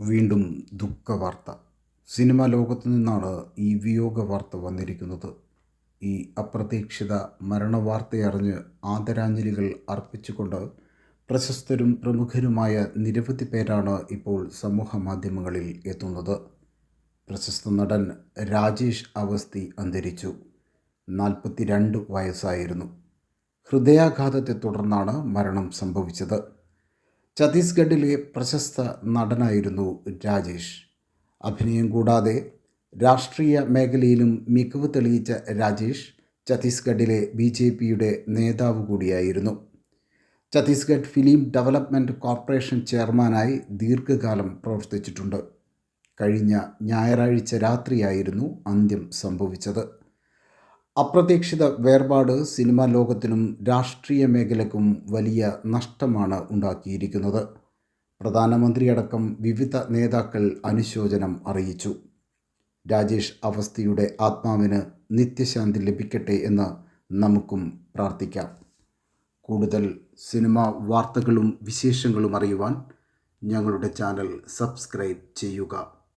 വീണ്ടും ദുഃഖവാർത്ത. സിനിമാ ലോകത്തു നിന്നാണ് ഈ വിയോഗ വാർത്ത വന്നിരിക്കുന്നത്. ഈ അപ്രതീക്ഷിത മരണവാർത്തയറിഞ്ഞ് ആദരാഞ്ജലികൾ അർപ്പിച്ചുകൊണ്ട് പ്രശസ്തരും പ്രമുഖരുമായ നിരവധി പേരാണ് ഇപ്പോൾ സമൂഹ മാധ്യമങ്ങളിൽ എത്തുന്നത്. പ്രശസ്ത നടൻ രാജേഷ് അവസ്ഥി അന്തരിച്ചു. നാൽപ്പത്തിരണ്ട് വയസ്സായിരുന്നു. ഹൃദയാഘാതത്തെ തുടർന്നാണ് മരണം സംഭവിച്ചത്. ഛത്തീസ്ഗഡിലെ പ്രശസ്ത നടനായിരുന്നു രാജേഷ്. അഭിനയം കൂടാതെ രാഷ്ട്രീയ മേഖലയിലും മികവ് തെളിയിച്ച രാജേഷ് ഛത്തീസ്ഗഡിലെ ബി ജെ പിയുടെ നേതാവ് കൂടിയായിരുന്നു. ഛത്തീസ്ഗഡ് ഫിലിം ഡെവലപ്മെന്റ് കോർപ്പറേഷൻ ചെയർമാനായി ദീർഘകാലം പ്രവർത്തിച്ചിട്ടുണ്ട്. കഴിഞ്ഞ ഞായറാഴ്ച രാത്രിയായിരുന്നു അന്ത്യം സംഭവിച്ചത്. അപ്രതീക്ഷിത വേർപാട് സിനിമാ ലോകത്തിനും രാഷ്ട്രീയ മേഖലയ്ക്കും വലിയ നഷ്ടമാണ് ഉണ്ടാക്കിയിരിക്കുന്നത്. പ്രധാനമന്ത്രിയടക്കം വിവിധ നേതാക്കൾ അനുശോചനം അറിയിച്ചു. രാജേഷ് അവസ്ഥയുടെ ആത്മാവിന് നിത്യശാന്തി ലഭിക്കട്ടെ എന്ന് നമുക്കും പ്രാർത്ഥിക്കാം. കൂടുതൽ സിനിമാ വാർത്തകളും വിശേഷങ്ങളും അറിയുവാൻ ഞങ്ങളുടെ ചാനൽ സബ്സ്ക്രൈബ് ചെയ്യുക.